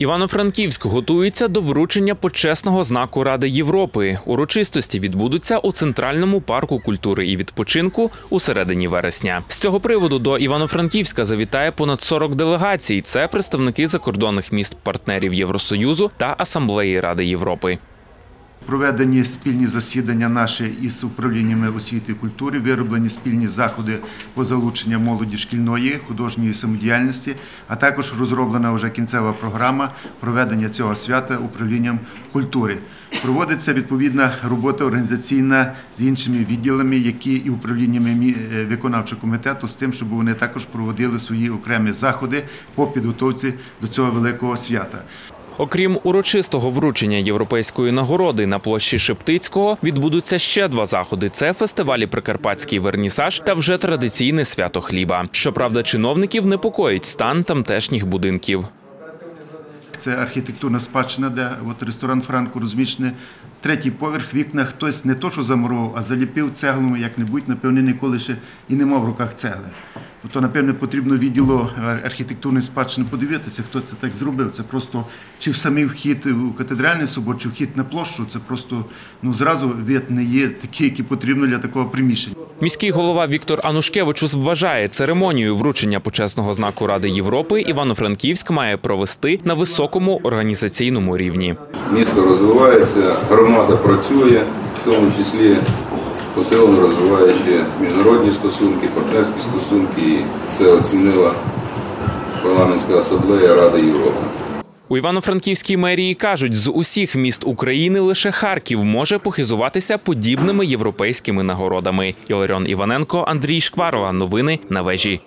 Івано-Франківськ готується до вручення почесного знаку Ради Європи. Урочистості відбудуться у центральному парку культури і відпочинку у середині вересня. З цього приводу до Івано-Франківська завітає понад 40 делегацій. Це представники закордонних міст партнерів Євросоюзу та Асамблеї Ради Європи. Проведені спільні засідання наші із управліннями освіти і культури, вироблені спільні заходи по залученню молоді шкільної, художньої самодіяльності, а також розроблена вже кінцева програма проведення цього свята управлінням культури. Проводиться відповідна робота організаційна з іншими відділами, які і управліннями е, виконавчого комітету з тим, щоб вони також проводили свої окремі заходи по підготовці до цього великого свята. Окрім урочистого вручення європейської нагороди на площі Шептицького, відбудуться ще два заходи: це фестивалі Прикарпатський вернісаж та вже традиційне свято хліба. Щоправда, чиновників непокоїть стан тамтешніх будинків. Це архітектурна спадщина, де от ресторан Франко розміщений. Третій поверх вікна хтось не то, що замурував, а заліпив цеглами як-небудь, напевне, ніколи ще і не мав в руках цегли. То, напевне, потрібно відділу архітектурної спадщини подивитися, хто це так зробив. Це просто чи в самий вхід у катедральний собор, чи вхід на площу. Це просто ну зразу вид не є такий, який потрібно для такого приміщення. Міський голова Віктор Анушкевичус вважає церемонію вручення почесного знаку Ради Європи Івано-Франківськ має провести на високому організаційному рівні. Місто розвивається, громада працює, в тому числі посилено розвиваючи міжнародні стосунки, партнерські стосунки. І це оцінила парламентська асамблея Ради Європи. У Івано-Франківській мерії кажуть, з усіх міст України лише Харків може похизуватися подібними європейськими нагородами. Іларіон Іваненко, Андрій Шкварова. Новини на вежі.